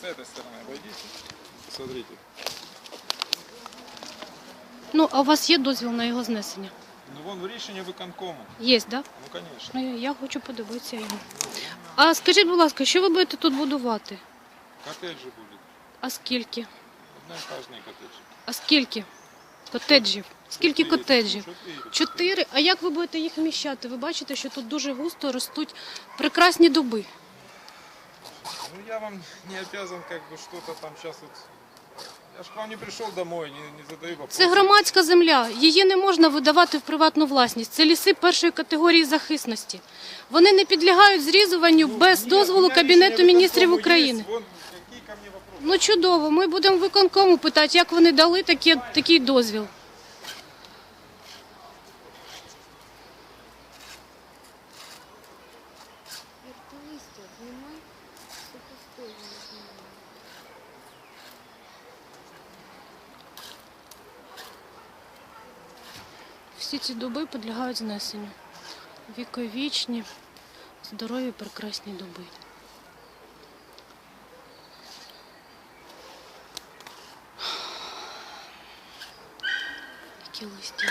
с этой стороны обойдите. Смотрите. Ну, а у вас є дозвіл на його знесення? Ну вон в рішенні виконкому. Є, так? Да? Ну, конечно. Ну, я- я хочу подивитися його. А скажіть, будь ласка, що ви будете тут будувати? Коттедж же будет. А скільки? Одноэтажный коттедж. А скільки? Котеджів? Скільки Чотири. котеджів? Чотири. Чотири. А як ви будете їх вміщати? Ви бачите, що тут дуже густо ростуть прекрасні дуби. Ну я вам не обязан как бы что-то там сейчас вот... Я ж к вам не пришел домой, не, не задаю вопросы. Це громадська земля. Її не можна видавати в приватну власність. Це ліси першої категорії захисності. Вони не підлягають зрізуванню Ну, без нет, дозволу у меня Кабінету решение міністрів виконкому України. Есть. Вон, какие ко мне вопросы? Ну чудово, ми будемо виконкому питати, як вони дали такі, такий дозвіл. Это листья, Всі ці дуби підлягають знесенню. Віковічні, здорові, прекрасні дуби. Які листя.